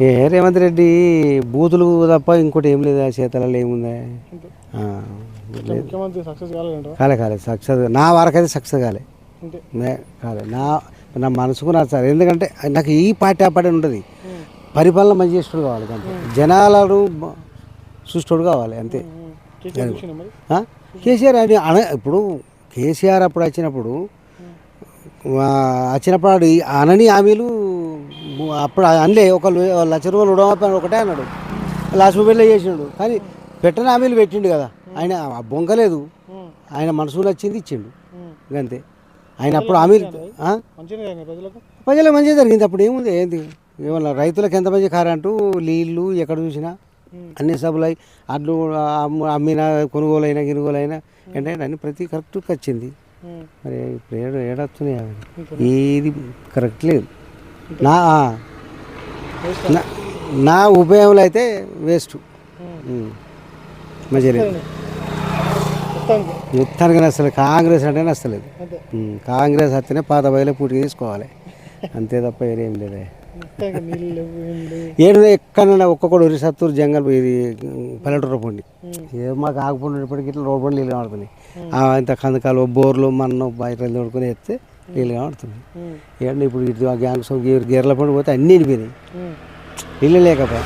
ఏ రేవంత్ రెడ్డి బూతులు తప్ప ఇంకోటి ఏం లేదా? చేతలలో ఏముందా? కాలే కాలే. సక్సెస్ నా వరకైతే సక్సెస్ కాలే. నే- కాలే. నా నా మనసుకు నచ్చాలి ఎందుకంటే నాకు ఈ పార్టీ ఆ పార్టీ ఉంటుంది పరిపాలన మంచి చేసేటోడు కావాలి అంతే. జనాలను చూసేటోడు కావాలి అంతే. కేసీఆర్ అని అన ఇప్పుడు కేసీఆర్ అప్పుడు వచ్చినప్పుడు వచ్చినప్పుడు అనని హామీలు అప్పుడు అనలే ఒక లక్ష రూపాయలు ఉడమని ఒకటే అన్నాడు. లాస్ట్ మూమెంట్లో చేసిండు. కానీ పెట్టని హామీలు పెట్టిండు కదా. ఆయన బొంకలేదు ఉమ్. ఆయన మనసు నచ్చింది ఇచ్చిండు. అంతే ఆయన అప్పుడు హామీలు ప్రజలకు? మంచిగా జరిగింది. అప్పుడు ఏముంది? ఏంది? ఏమన్నా రైతులకు ఎంత మంచి కరెంటు నీళ్ళు ఎక్కడ చూసినా. అన్ని సభలు అయి అడ్లు అమ్ము- అమ్మిన కొనుగోలు అయినా ఏంటంటే అన్ని ప్రతి కరెక్ట్గా వచ్చింది. మరి ఇప్పుడు ఏడు ఏడొస్తున్నాయి. ఏది కరెక్ట్ లేదు. నా నా- ఉపయోగంలో అయితే వేస్ట్. ఉమ్. మంచిగా లేదు మొత్తానికి. నచ్చలేదు కాంగ్రెస్ అంటే నచ్చలేదు ఉమ్, కాంగ్రెస్ వస్తేనే పాత బయలు పూర్తి తీసుకోవాలి అంతే తప్ప లేదే. ఏం లేవు. ఏడు ఎక్కడైనా ఒక్కొక్కడు ఉరి సత్తూరు జంగల్ ఇది పల్లెటూరు పండి. ఏ మాకు ఆకుపండి ఇప్పటికి ఇట్లా రోడ్ పండి నీళ్ళు కనబడుతున్నాయి ఆ, ఇంత కందకాలు బోర్లు మన్ను బయట తోడుకొని ఎత్తే నీళ్ళు కనబడుతున్నాయి ఉమ్. ఏంటంటే ఇప్పుడు ఇటు ఆ గ్యాంగ్స్ గేర్ల పండి పోతే అన్నీ ఉమ్. నీళ్ళు లేకపోయా?